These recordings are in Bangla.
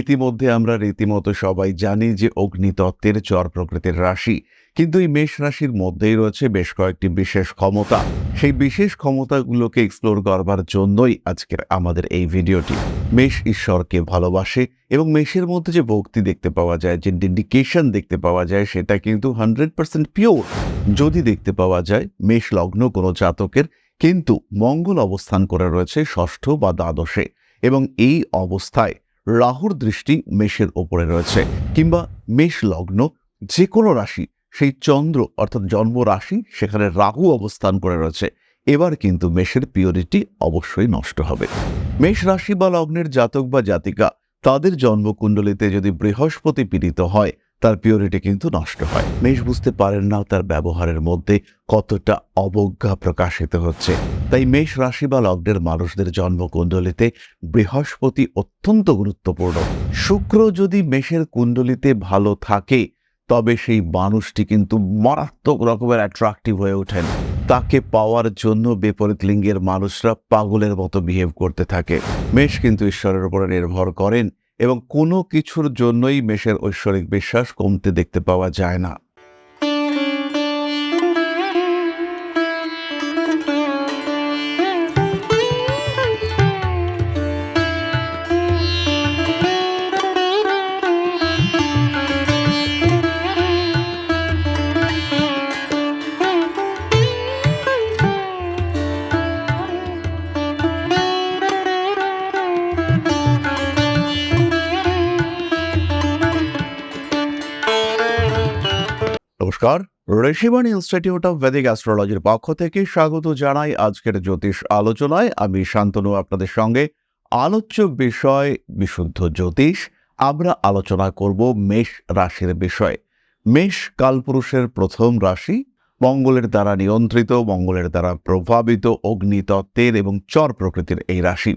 ইতিমধ্যে আমরা রীতিমতো সবাই জানি যে অগ্নিতত্ত্বের চর প্রকৃতির রাশি, কিন্তু এই মেষ রাশির মধ্যেই রয়েছে বেশ কয়েকটি বিশেষ ক্ষমতা। সেই বিশেষ ক্ষমতাগুলোকে এক্সপ্লোর করবার জন্যই আজকের আমাদের এই ভিডিওটি। মেষ ঈশ্বরকে ভালোবাসে এবং মেষের মধ্যে যে ভক্তি দেখতে পাওয়া যায়, যে ডেডিকেশন দেখতে পাওয়া যায়, সেটা কিন্তু হান্ড্রেড পার্সেন্ট পিওর যদি দেখতে পাওয়া যায়, মেষ লগ্ন কোনো জাতকের কিন্তু মঙ্গল অবস্থান করে রয়েছে ষষ্ঠ বা দ্বাদশে এবং এই অবস্থায় রাহুর দৃষ্টি মেষের ওপরে রয়েছে কিংবা মেষ লগ্ন যে কোনো রাশি, সেই চন্দ্র অর্থাৎ জন্ম রাশি সেখানে রাহু অবস্থান করে রয়েছে। এবার কিন্তু মেষের পিওরিটি অবশ্যই নষ্ট হবে। মেষ রাশি বা লগ্নের জাতক বা জাতিকা, তাদের জন্মকুণ্ডলিতে যদি বৃহস্পতি পীড়িত হয় তার পিওরিটি কিন্তু নষ্ট হয়। মেষ বুঝতে পারেন না তার ব্যবহারের মধ্যে কতটা অবজ্ঞা প্রকাশিত হচ্ছে। তাই মেষ রাশি বা লগ্নের মানুষদের জন্মকুণ্ডলিতে বৃহস্পতি অত্যন্ত গুরুত্বপূর্ণ। শুক্র যদি মেষের কুণ্ডলিতে ভালো থাকে, তবে সেই মানুষটি কিন্তু মারাত্মক রকমের অ্যাট্রাকটিভ হয়ে ওঠেন। তাকে পাওয়ার জন্য বিপরীত লিঙ্গের মানুষরা পাগলের মতো বিহেভ করতে থাকে। মেষ কিন্তু ঈশ্বরের উপরে নির্ভর করেন। এবং কোনো কিছুর জন্যই মেষের ঐশ্বরিক বিশ্বাস কমতে দেখতে পাওয়া যায় না। নমস্কার। ঋষিবাণী ইনস্টিটিউট অফ ভেদিক অ্যাস্ট্রোলজির পক্ষ থেকে স্বাগত জানাই আজকের জ্যোতিষ আলোচনায়। আমি শান্তনু, আপনাদের সঙ্গে। আলোচ্য বিষয়, বিশুদ্ধ জ্যোতিষ। আমরা আলোচনা করব মেষ রাশির বিষয়ে। মেষ কালপুরুষের প্রথম রাশি। মঙ্গলের দ্বারা নিয়ন্ত্রিত, মঙ্গলের দ্বারা প্রভাবিত, অগ্নিতত্ত্বের এবং চর প্রকৃতির এই রাশি।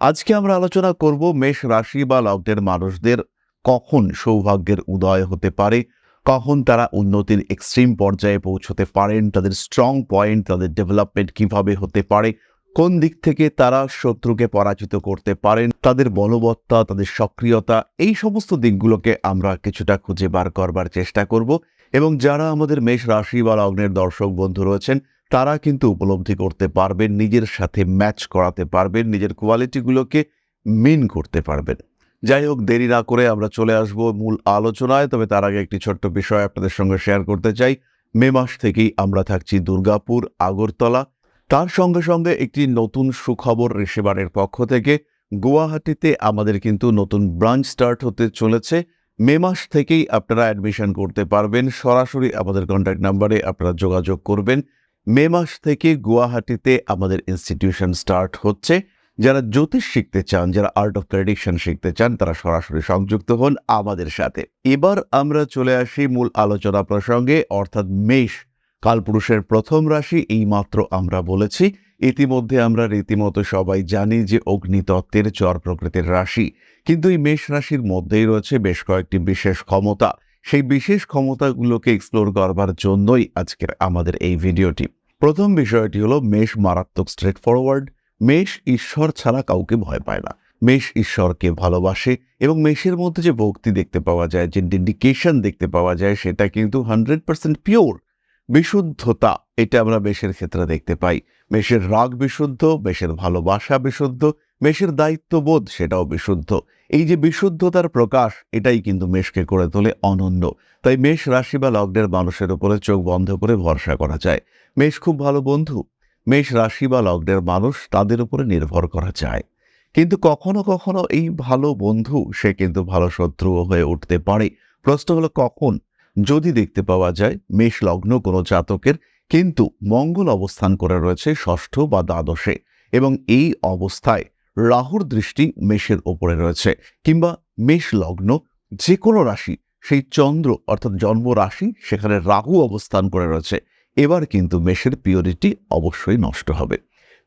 আজকে আমরা আলোচনা করব মেষ রাশি বা লগ্নের মানুষদের কখন সৌভাগ্যের উদয় হতে পারে কখন তারা উন্নতির এক্সট্রিম পর্যায়ে পৌঁছতে পারেন, তাদের স্ট্রং পয়েন্ট তাদের ডেভেলপমেন্ট কীভাবে হতে পারে, কোন দিক থেকে তারা শত্রুকে পরাজিত করতে পারেন, তাদের বলবত্তা, তাদের সক্রিয়তা, এই সমস্ত দিকগুলোকে আমরা কিছুটা খুঁজে বার করবার চেষ্টা করব। এবং যারা আমাদের মেষ রাশি বা লগ্নের দর্শক বন্ধু রয়েছেন, তারা কিন্তু উপলব্ধি করতে পারবেন, নিজের সাথে ম্যাচ করাতে পারবেন, নিজের কোয়ালিটিগুলোকে মিন করতে পারবেন। যাই হোক, দেরি না করে আমরা চলে আসব মূল আলোচনায়, তবে তার আগে একটি ছোট্ট বিষয় আপনাদের সঙ্গে শেয়ার করতে চাই। মে মাস থেকেই আমরা থাকছি দুর্গাপুর, আগরতলা। তার সঙ্গে সঙ্গে একটি নতুন সুখবর ঋষিবারের পক্ষ থেকে। গুয়াহাটিতে আমাদের কিন্তু নতুন ব্রাঞ্চ স্টার্ট হতে চলেছে। মে মাস থেকেই আপনারা অ্যাডমিশন করতে পারবেন। সরাসরি আমাদের কন্ট্যাক্ট নাম্বারে আপনারা যোগাযোগ করবেন। মে মাস থেকে গুয়াহাটিতে আমাদের ইনস্টিটিউশন স্টার্ট হচ্ছে। যারা জ্যোতিষ শিখতে চান, যারা আর্ট অফ প্রেডিকশন শিখতে চান, তারা সরাসরি সংযুক্ত হন আমাদের সাথে। এবার আমরা চলে আসি মূল আলোচনা প্রসঙ্গে, অর্থাৎ মেষ, কালপুরুষের প্রথম রাশি, এই মাত্র আমরা বলেছি। ইতিমধ্যে আমরা রীতিমতো সবাই জানি যে অগ্নিতত্ত্বের চর প্রকৃতির রাশি। কিন্তু এই মেষ রাশির মধ্যেই রয়েছে বেশ কয়েকটি বিশেষ ক্ষমতা। সেই বিশেষ ক্ষমতাগুলোকে এক্সপ্লোর করবার জন্যই আজকের আমাদের এই ভিডিওটি প্রথম বিষয়টি হলো মেষ মারাত্মক স্ট্রেট ফরওয়ার্ড মেষ ঈশ্বর ছাড়া কাউকে ভয় পায় না। মেষ ঈশ্বরকে ভালোবাসে এবং মেষের মধ্যে যে ভক্তি দেখতে পাওয়া যায়, যে ডেডিকেশন দেখতে পাওয়া যায়, সেটা কিন্তু হান্ড্রেড পার্সেন্ট পিওর বিশুদ্ধতা, এটা আমরা মেষের ক্ষেত্রে দেখতে পাই। মেষের রাগ বিশুদ্ধ, মেষের ভালোবাসা বিশুদ্ধ, মেষের দায়িত্ববোধ সেটাও বিশুদ্ধ। এই যে বিশুদ্ধতার প্রকাশ, এটাই কিন্তু মেষকে করে তোলে অনন্য। তাই মেষ রাশি বা লগ্নের মানুষের উপরে চোখ বন্ধ করে ভরসা করা যায়। মেষ খুব ভালো বন্ধু। মেষ রাশি বা লগ্নের মানুষ তাদের উপরে নির্ভর করা যায়। কিন্তু কখনো কখনো এই ভালো বন্ধু সে কিন্তু ভালো শত্রুও হয়ে উঠতে পারে। প্রশ্ন হলো কখন? যদি দেখতে পাওয়া যায় মেষ লগ্ন কোনো জাতকের কিন্তু মঙ্গল অবস্থান করে রয়েছে ষষ্ঠ বা দ্বাদশে এবং এই অবস্থায় রাহুর দৃষ্টি মেষের ওপরে রয়েছে কিংবা মেষ লগ্ন যে কোনো রাশি, সেই চন্দ্র অর্থাৎ জন্ম রাশি সেখানে রাহু অবস্থান করে রয়েছে। এবার কিন্তু মেষের পিওরিটি অবশ্যই নষ্ট হবে।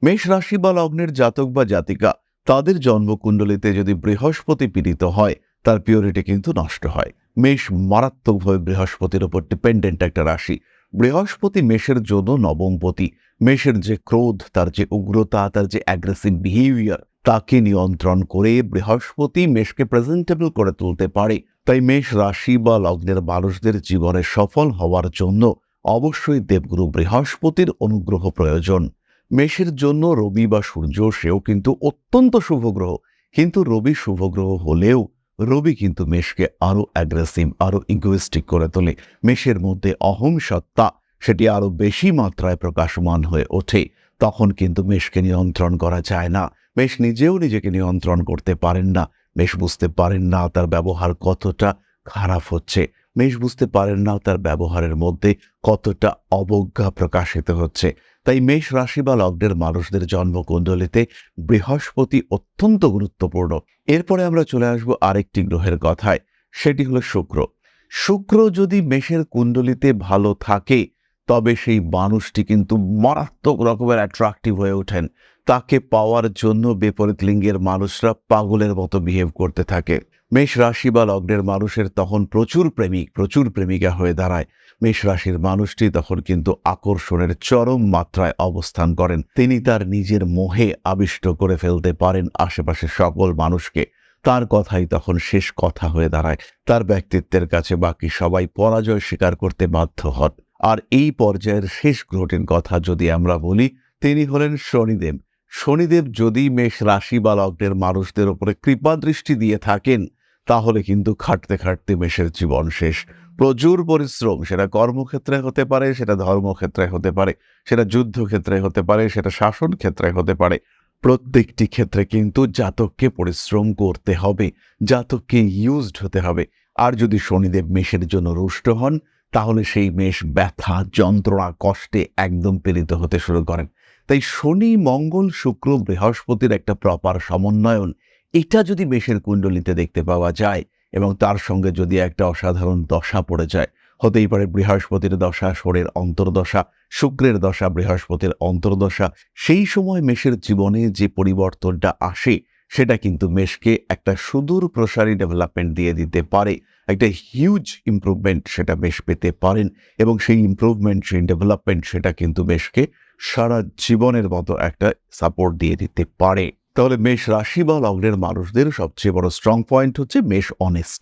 মেষ রাশি বা লগ্নের জাতক বা জাতিকা, তাদের জন্মকুণ্ডলিতে যদি বৃহস্পতি পীড়িত হয়, তার পিওরিটি কিন্তু নষ্ট হয়। মেষ মারাত্মকভাবে বৃহস্পতির উপর ডিপেন্ডেন্ট একটা রাশি। বৃহস্পতি মেষের জন্য নবমপতি, মেষের যে ক্রোধ, তার যে উগ্রতা, তার যে অ্যাগ্রেসিভ বিহেভিয়ার তাকে নিয়ন্ত্রণ করে বৃহস্পতি মেষকে প্রেজেন্টেবল করে তুলতে পারে। তাই মেষ রাশি বা লগ্নের মানুষদের জীবনে সফল হওয়ার জন্য অবশ্যই দেবগুরু বৃহস্পতির অনুগ্রহ প্রয়োজন। মেষের জন্য রবি বা সূর্য, সেও কিন্তু অত্যন্ত শুভ গ্রহ। কিন্তু রবি শুভ গ্রহ হলেও রবি কিন্তু মেষকে আরও অ্যাগ্রেসিভ আরও ইগোয়েস্টিক করে তোলে। মেষের মধ্যে অহং সত্তা সেটি আরও বেশি মাত্রায় প্রকাশমান হয়ে ওঠে। তখন কিন্তু মেষকে নিয়ন্ত্রণ করা যায় না। মেষ নিজেও নিজেকে নিয়ন্ত্রণ করতে পারেন না। মেষ বুঝতে পারেন না তার ব্যবহার কতটা খারাপ হচ্ছে। মেষ বুঝতে পারেন না তার ব্যবহারের মধ্যে কতটা অবজ্ঞা প্রকাশিত হচ্ছে। তাই মেষ রাশি বা লগ্নের মানুষদের জন্মকুণ্ডলিতে বৃহস্পতি অত্যন্ত গুরুত্বপূর্ণ। এরপরে আমরা চলে আসব আরেকটি গ্রহের কথায়, সেটি হলো শুক্র। শুক্র যদি মেষের কুণ্ডলিতে ভালো থাকে, তবে সেই মানুষটি কিন্তু মারাত্মক রকমের অ্যাট্রাকটিভ হয়ে ওঠেন। তাকে পাওয়ার জন্য বিপরীত লিঙ্গের মানুষরা পাগলের মতো বিহেভ করতে থাকে। মেষ রাশি বা লগ্নের মানুষের তখন প্রচুর প্রেমিক, প্রচুর প্রেমিকা হয়ে দাঁড়ায়। মেষ রাশির মানুষটি তখন কিন্তু আকর্ষণের চরম মাত্রায় অবস্থান করেন। তিনি তার নিজের মোহে আবিষ্ট করে ফেলতে পারেন আশেপাশের সকল মানুষকে। তার কথাই তখন শেষ কথা হয়ে দাঁড়ায়। তার ব্যক্তিত্বের কাছে বাকি সবাই পরাজয় স্বীকার করতে বাধ্য হন। আর এই পর্যায়ের শেষ গ্রহটির কথা যদি আমরা বলি, তিনি হলেন শনিদেব। শনিদেব যদি মেষ রাশি বা লগ্নের মানুষদের উপরে কৃপা দৃষ্টি দিয়ে থাকেন তাহলে কিন্তু খাটতে খাটতে মেষের জীবন শেষ। প্রচুর পরিশ্রম, সেটা কর্মক্ষেত্রে হতে পারে, সেটা ধর্মক্ষেত্রে হতে পারে, সেটা যুদ্ধক্ষেত্রে হতে পারে, সেটা শাসন ক্ষেত্রে হতে পারে। প্রত্যেকটি ক্ষেত্রে কিন্তু জাতককে পরিশ্রম করতে হবে, জাতককে ইউজড হতে হবে। আর যদি শনিদেব মেষের জন্য রুষ্ট হন, তাহলে সেই মেষ ব্যথা, যন্ত্রণা, কষ্টে একদম পীড়িত হতে শুরু করেন। তাই শনি, মঙ্গল, শুক্র, বৃহস্পতির একটা প্রপার সমন্বয়ন এটা যদি মেষের কুণ্ডলিতে দেখতে পাওয়া যায় এবং তার সঙ্গে যদি একটা অসাধারণ দশা পড়ে যায়, হতেই পারে বৃহস্পতির দশা শরীর অন্তর্দশা, শুক্রের দশা, বৃহস্পতির অন্তর্দশা। সেই সময় মেষের জীবনে যে পরিবর্তনটা আসে, সেটা কিন্তু মেষকে একটা সুদূর প্রসারী ডেভেলপমেন্ট দিয়ে দিতে পারে। একটা হিউজ ইমপ্রুভমেন্ট সেটা মেষ পেতে পারেন এবং সেই ইমপ্রুভমেন্ট, সেই ডেভেলপমেন্ট সেটা কিন্তু মেষকে সারা জীবনের মতো একটা সাপোর্ট দিয়ে দিতে পারে। তাহলে মেষ রাশি বা লগ্নের মানুষদের সবচেয়ে বড় স্ট্রং পয়েন্ট হচ্ছে মেষ অনেস্ট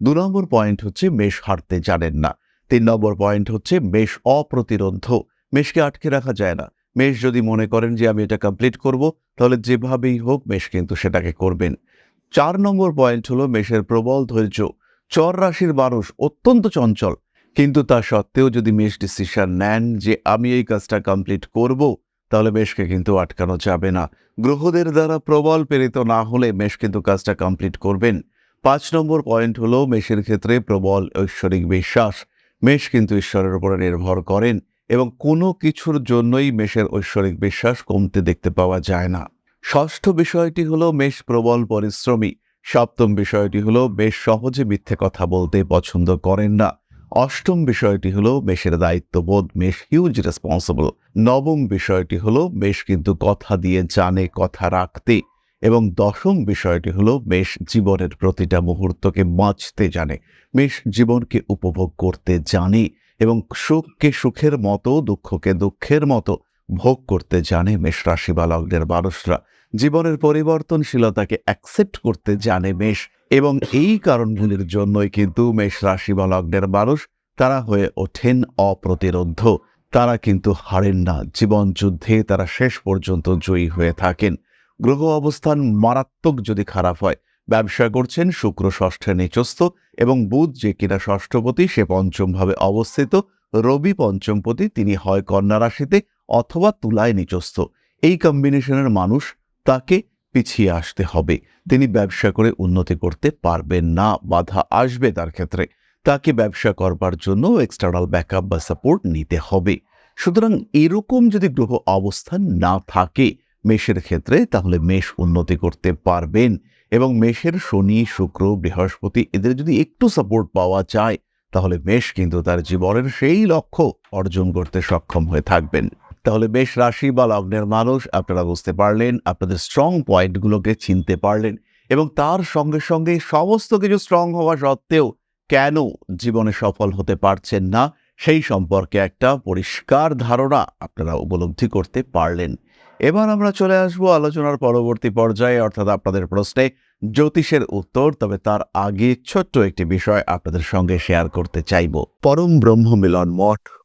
দু নম্বর পয়েন্ট হচ্ছে মেষ হারতে জানেন না। তিন নম্বর পয়েন্ট হচ্ছে মেষ অপ্রতিরোধ। মেষকে আটকে রাখা যায় না। মেষ যদি মনে করেন যে আমি এটা কমপ্লিট করব, তাহলে যেভাবেই হোক মেষ কিন্তু সেটাকে করবেন। চার নম্বর পয়েন্ট হলো মেষের প্রবল ধৈর্য। চর রাশির মানুষ অত্যন্ত চঞ্চল, কিন্তু তা সত্ত্বেও যদি মেষ ডিসিশন নেন যে আমি এই কাজটা কমপ্লিট করব তাহলে মেষকে কিন্তু আটকানো যাবে না। গ্রহদের দ্বারা প্রবল প্রেরিত না হলে মেষ কিন্তু কাজটা কমপ্লিট করবেন। পাঁচ নম্বর পয়েন্ট হলো মেষের ক্ষেত্রে প্রবল ঐশ্বরিক বিশ্বাস। মেষ কিন্তু ঈশ্বরের উপরে নির্ভর করেন এবং কোনো কিছুর জন্যই মেষের ঐশ্বরিক বিশ্বাস কমতে দেখতে পাওয়া যায় না। ষষ্ঠ বিষয়টি হলো মেষ প্রবল পরিশ্রমী। সপ্তম বিষয়টি হলো বেশ সহজে মিথ্যে কথা বলতে পছন্দ করেন না। অষ্টম বিষয়টি হলো মেষের দায়িত্ববোধ, মেষ হিউজ রেসপন্সিবল নবম বিষয়টি হলো মেষ কিন্তু কথা দিয়ে জানে, কথা রাখতে। এবং দশম বিষয়টি হলো মেষ জীবনের প্রতিটা মুহূর্তকে বাঁচতে জানে। মেষ জীবনকে উপভোগ করতে জানে এবং সুখকে সুখের মতো, দুঃখকে দুঃখের মতো ভোগ করতে জানে মেষ রাশি বা লগ্নের মানুষরা। জীবনের পরিবর্তনশীলতাকে অ্যাকসেপ্ট করতে জানে মেষ। এবং এই কারণগুলির জন্যই কিন্তু মেষ রাশি বা লগ্নের মানুষ তারা হয়ে ওঠেন অপ্রতিরোধ তারা কিন্তু হারেন না। জীবন যুদ্ধে তারা শেষ পর্যন্ত জয়ী হয়ে থাকেন। গ্রহ অবস্থান মারাত্মক যদি খারাপ হয়, ব্যবসা করছেন, শুক্র, ষষ্ঠে, নিচস্থ এবং বুধ যে কিনা ষষ্ঠপতি, সে পঞ্চমভাবে অবস্থিত। রবি পঞ্চমপতি, তিনি হয় কন্যা রাশিতে অথবা তুলায় নিচস্থ। এই কম্বিনেশনের মানুষ তাকে পিছিয়ে আসতে হবে। তিনি ব্যবসা করে উন্নতি করতে পারবেন না, বাধা আসবে তার ক্ষেত্রে। তাকে ব্যবসা করবার জন্য এক্সটার্নাল ব্যাকআপ বা সাপোর্ট নিতে হবে। সুতরাং এরকম যদি গ্রহ অবস্থান না থাকে মেষের ক্ষেত্রে, তাহলে মেষ উন্নতি করতে পারবেন এবং মেষের শনি, শুক্র, বৃহস্পতি এদের যদি একটু সাপোর্ট পাওয়া যায়, তাহলে মেষ কিন্তু তার জীবনের সেই লক্ষ্য অর্জন করতে সক্ষম হয়ে থাকবেন। তাহলে বেশ রাশি বা লগ্নের মানুষ আপনারা বুঝতে পারলেন, আপনাদের স্ট্রং পয়েন্টগুলোকে চিনতে পারলেন এবং তার সঙ্গে সঙ্গে সমস্ত কিছু স্ট্রং হওয়া সত্ত্বেও কেন জীবনে সফল হতে পারছেন না, সেই সম্পর্কে একটা পরিষ্কার ধারণা আপনারা উপলব্ধি করতে পারলেন। এবার আমরা চলে আসব আলোচনার পরবর্তী পর্যায়ে, অর্থাৎ আপনাদের প্রশ্নে জ্যোতিষের উত্তর, তবে তার আগে ছোট্ট একটি বিষয় আপনাদের সঙ্গে শেয়ার করতে চাইব। পরম ব্রহ্ম মিলন মঠ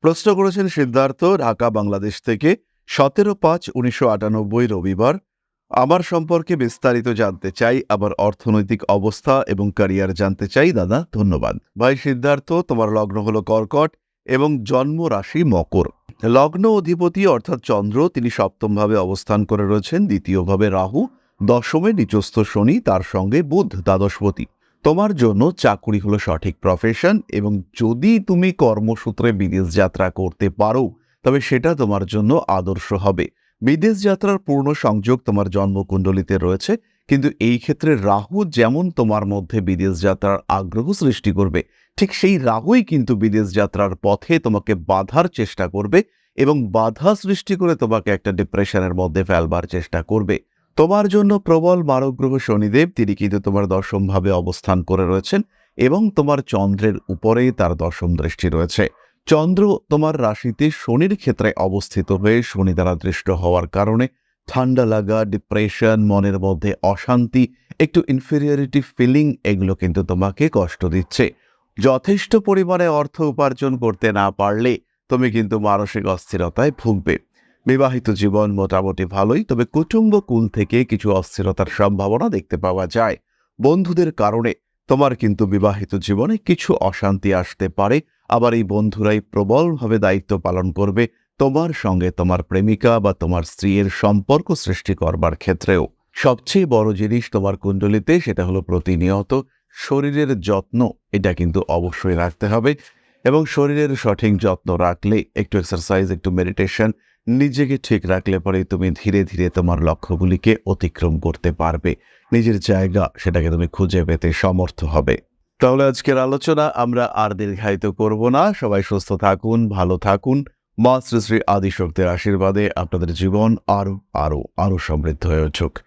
প্রশ্ন করেছেন সিদ্ধার্থ, ঢাকা, বাংলাদেশ থেকে সতেরো পাঁচ উনিশশো আটানব্বই রবিবার। আমার সম্পর্কে বিস্তারিত জানতে চাই, আবার অর্থনৈতিক অবস্থা এবং ক্যারিয়ার জানতে চাই। দাদা, ধন্যবাদ। ভাই সিদ্ধার্থ, তোমার লগ্ন হলো কর্কট এবং জন্ম রাশি মকর। লগ্ন অধিপতি অর্থাৎ চন্দ্র, তিনি সপ্তমভাবে অবস্থান করে রয়েছেন, দ্বিতীয়ভাবে রাহু, দশমে নিচস্থ শনি, তার সঙ্গে বুধ, দ্বাদশপতি। তোমার জন্য চাকুরি হলো সঠিক প্রফেশন এবং যদি তুমি কর্মসূত্রে বিদেশ যাত্রা করতে পারো, তবে সেটা তোমার জন্য আদর্শ হবে। বিদেশ যাত্রার পূর্ণ সংযোগ তোমার জন্মকুণ্ডলিতে রয়েছে, কিন্তু এই ক্ষেত্রে রাহু যেমন তোমার মধ্যে বিদেশ যাত্রার আগ্রহ সৃষ্টি করবে, ঠিক সেই রাহুই কিন্তু বিদেশ যাত্রার পথে তোমাকে বাধার চেষ্টা করবে এবং বাধা সৃষ্টি করে তোমাকে একটা ডিপ্রেশনের মধ্যে ফেলবার চেষ্টা করবে। তোমার জন্য প্রবল মারগ্রহ শনিদেব, তিনি কিন্তু তোমার দশমভাবে অবস্থান করে রয়েছেন এবং তোমার চন্দ্রের উপরেই তার দশম দৃষ্টি রয়েছে। চন্দ্র তোমার রাশিতে শনির ক্ষেত্রে অবস্থিত হয়ে শনি দ্বারা দৃষ্ট হওয়ার কারণে ঠান্ডা লাগা ডিপ্রেশন মনের মধ্যে অশান্তি, একটু ইনফেরিয়রিটি ফিলিং এগুলো কিন্তু তোমাকে কষ্ট দিচ্ছে। যথেষ্ট পরিমাণে অর্থ উপার্জন করতে না পারলে তুমি কিন্তু মানসিক অস্থিরতায় ভুগবে। বিবাহিত জীবন মোটামুটি ভালোই, তবে কুটুম্ব কুল থেকে কিছু অস্থিরতার সম্ভাবনা দেখতে পাওয়া যায়। বন্ধুদের কারণে তোমার কিন্তু বিবাহিত জীবনে কিছু অশান্তি আসতে পারে, আবার এই বন্ধুরাই প্রবলভাবে দায়িত্ব পালন করবে তোমার সঙ্গে তোমার প্রেমিকা বা তোমার স্ত্রীর সম্পর্ক সৃষ্টি করবার ক্ষেত্রেও। সবচেয়ে বড় জিনিস তোমার কুণ্ডলিতে সেটা হলো প্রতিনিয়ত শরীরের যত্ন, এটা কিন্তু অবশ্যই রাখতে হবে। এবং শরীরের সঠিক যত্ন রাখলে একটু এক্সারসাইজ একটু মেডিটেশন নিজেকে ঠিক রাখলে পরে তুমি ধীরে ধীরে তোমার লক্ষ্যগুলিকে অতিক্রম করতে পারবে। নিজের জায়গা সেটাকে তুমি খুঁজে পেতে সমর্থ হবে। তাহলে আজকের আলোচনা আমরা আর দীর্ঘায়িত করব না। সবাই সুস্থ থাকুন, ভালো থাকুন। মা শ্রী শ্রী আদিশক্তির আশীর্বাদে আপনাদের জীবন আরও আরও আরও সমৃদ্ধ হয়ে উঠুক।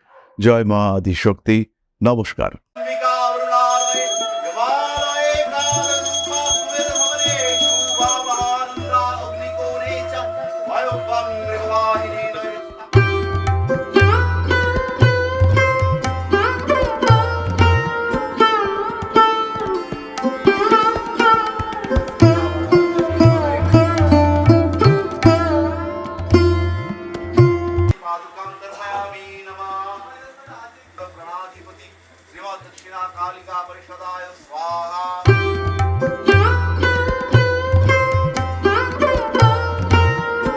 জয় মা আদিশক্তি। নমস্কার। Amen.